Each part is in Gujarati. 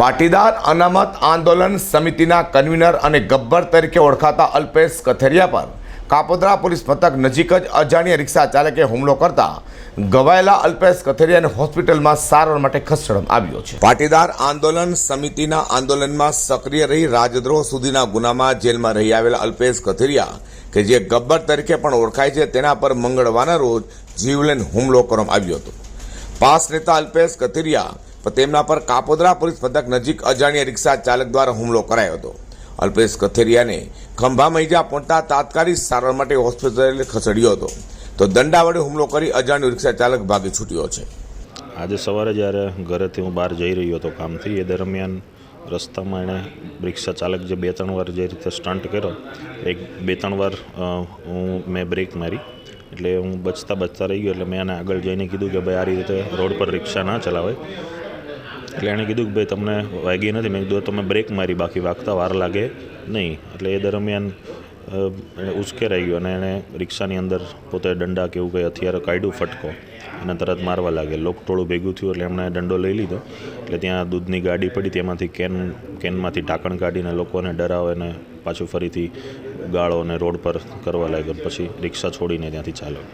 પાટીદાર અનામત આંદોલન સમિતિના કન્વીનર અને ગબ્બર તરીકે ઓળખાતા અલ્પેશ કથેરિયા પર કાપોદ્રા પોલીસ મથક નજીક જ અજાણ્યા રિક્ષા ચાલકે હુમલો કરતા ગવાયેલા અલ્પેશ કથેરિયાને હોસ્પિટલમાં સારવાર માટે ખસેડવામાં આવ્યો છે. પાટીદાર આંદોલન સમિતિના આંદોલનમાં સક્રિય રહી રાજદ્રોહ સુધીના ગુનામાં જેલમાં રહી આવેલા અલ્પેશ કથેરિયા, કે જે ગબ્બર તરીકે પણ ઓળખાય છે, તેના પર મંગળવારના રોજ જીવલેન હુમલો કરવામાં આવ્યો હતો. પાસ નેતા અલ્પેશ કથિરિયા તેમના પર કાપોદરા પોલીસ મથક નજીક અજાણ્યા રિક્ષા ચાલક દ્વારા હુમલો કરાયો હતો. અલ્પેશ કથેરિયાને ખંભામાં ઈજા પહોંચતા તાત્કાલિક સારવાર માટે હોસ્પિટલે ખસેડ્યો હતો. તો દંડા વડે હુમલો કરી અજાણ્યો રિક્ષા ચાલક ભાગી છૂટ્યો છે. આજે સવારે જ્યારે ઘરેથી હું બહાર જઈ રહ્યો હતો કામથી, એ દરમિયાન રસ્તામાં એણે રિક્ષા ચાલક જે બે ત્રણ વાર જે રીતે સ્ટન્ટ કર્યો, એક બે ત્રણ વાર હું, મેં બ્રેક મારી. એટલે હું બચતા બચતા રહી ગયો, એટલે મેં એને આગળ જઈને કીધું કે ભાઈ આ રીતે રોડ પર રિક્ષા ના ચલાવાય. એટલે એણે કીધું કે ભાઈ, તમને વાગી નથી. મેં કીધું તમે બ્રેક મારી, બાકી વાગતા વાર લાગે નહીં. એટલે એ દરમિયાન એણે ઉશ્કેરાઈ ગયો અને એણે રિક્ષાની અંદર પોતે દંડા કે એવું કંઈ હથિયાર કાઢ્યું ફટકો અને તરત મારવા લાગે લોકટોળું ભેગું થયું એટલે એમણે દંડો લઈ લીધો. એટલે ત્યાં દૂધની ગાડી પડી, તેમાંથી કેન, કેનમાંથી ઢાંકણ કાઢીને લોકોને ડરાવે અને પાછું ફરીથી ગાળો અને રોડ પર કરવા લાગ્યો પછી રિક્ષા છોડીને ત્યાંથી ચાલ્યો.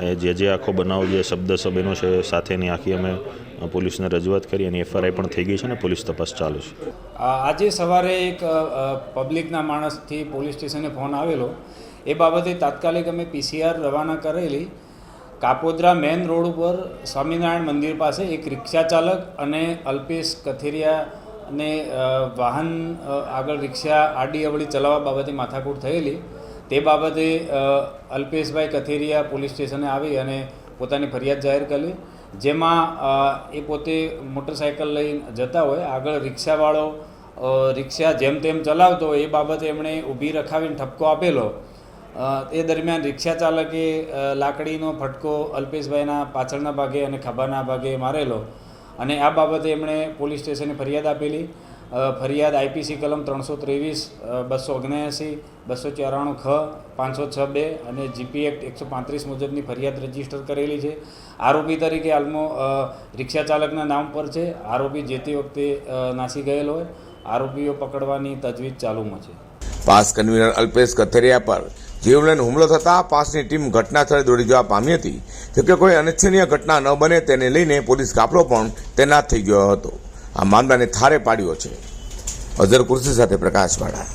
એ જે જે આખો બનાવ જે શબ્દ સબેનો છે, સાથેની આખી અમે પોલીસને રજૂઆત કરી અને એફઆરઆઈ પણ થઈ ગઈ છે અને પોલીસ તપાસ ચાલુ છે. આજે સવારે એક પબ્લિકના માણસથી પોલીસ સ્ટેશને ફોન આવેલો. એ બાબતે તાત્કાલિક અમે પીસીઆર રવાના કરેલી. કાપોદ્રા મેન રોડ ઉપર સ્વામિનારાયણ મંદિર પાસે એક રિક્ષા ચાલક અને અલ્પેશ કથિરિયા ને વાહન આગળ રિક્ષા આડી અવળી ચલાવવા બાબતે માથાકૂટ થયેલી. તે બાબતે અલ્પેશભાઈ કથેરિયા પોલીસ સ્ટેશને આવી અને પોતાની ફરિયાદ જાહેર કરી. જેમાં એ પોતે મોટરસાયકલ લઈ જતા હોય, આગળ રિક્ષાવાળો રિક્ષા જેમ તેમ ચલાવતો એ બાબતે એમણે ઊભી રખાવીને ઠપકો આપેલો. એ દરમિયાન રિક્ષા ચાલકે લાકડીનો ફટકો અલ્પેશભાઈના પાછળના ભાગે અને ખભાના ભાગે મારેલો. અને આ બાબતે એમણે પોલીસ સ્ટેશને ફરિયાદ આપેલી. ફરિયાદ આઈપીસી કલમ ત્રણસો ત્રેવીસ બસો ઓગણ્યાસી બસો ચોરાણું ખ, પાંચસો છ બે અને જીપી એક્ટ એકસો પાંત્રીસ મુજબની ફરિયાદ રજિસ્ટર કરેલી છે. આરોપી તરીકે હાલમો રિક્ષા ચાલકના નામ પર છે. આરોપી જે તે વખતે નાસી ગયેલો હોય. આરોપીઓ પકડવાની તજવીજ ચાલુમાં છે. પાસ કન્વીનર અલ્પેશ કથેરિયા પર જીવલેણ હુમલો થતા પાસની ટીમ ઘટના સ્થળે દોડી જવા પામી હતી. જોકે કોઈ અનિચ્છનીય ઘટના ન બને તેને લઈને પોલીસ કાફલો પણ તૈનાત થઈ ગયો હતો. આ મામલાને થારે પાડ્યો છે. અઝર કુર્સી સાથે પ્રકાશવાળા.